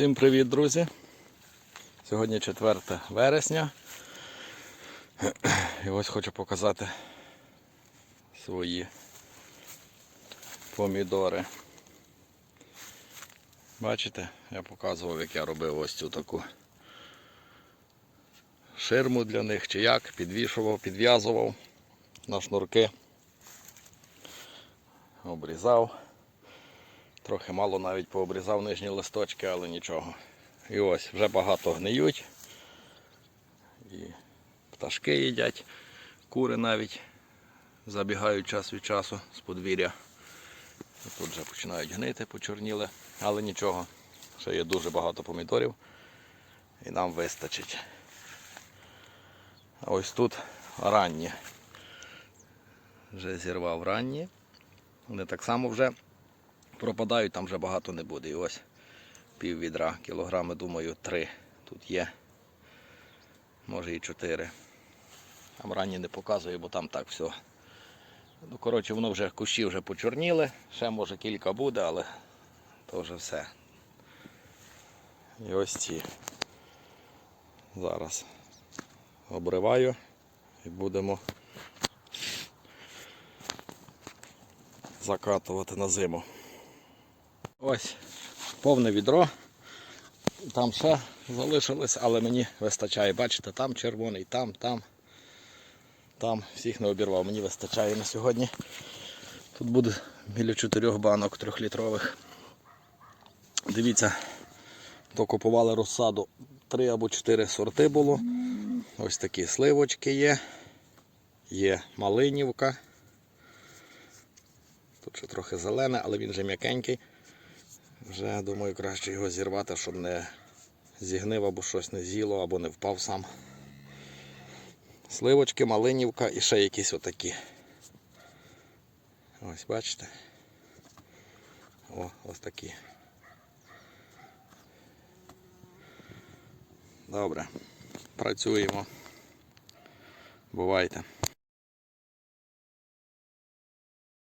Всім привіт, друзі! Сьогодні 4 вересня. І ось хочу показати свої помідори. Бачите, я показував, як я робив ось цю таку ширму для них чи як, підвішував, підв'язував на шнурки, обрізав. Трохи мало навіть пообрізав нижні листочки, але нічого. І ось вже багато гниють. І пташки їдять, кури навіть забігають час від часу з подвір'я. Тут вже починають гнити, почорніли, але нічого. Ще є дуже багато помідорів і нам вистачить. А ось тут ранні. Вже зірвав ранні. Вони так само вже пропадають, там вже багато не буде. І ось пів відра, кілограми, думаю, три тут є. Може і чотири. Там ранні не показую, бо там так все. Ну, коротше, воно вже кущі вже почорніли, ще може кілька буде, але то вже все. І ось ці. Зараз обриваю і будемо закатувати на зиму. Ось повне відро. Там ще залишилось, але мені вистачає. Бачите, там червоний, там, там, там. Всіх не обірвав. Мені вистачає на сьогодні. Тут буде біля чотирьох банок трьохлітрових. Дивіться, то купували розсаду. Три або чотири сорти було. Ось такі сливочки є. Є малинівка. Тут ще трохи зелене, але він вже м'якенький. Вже думаю краще його зірвати, щоб не зігнив або щось не з'їло, або не впав сам. Сливочки, малинівка і ще якісь отакі. Ось бачите? О, ось такі. Добре. Працюємо. Бувайте.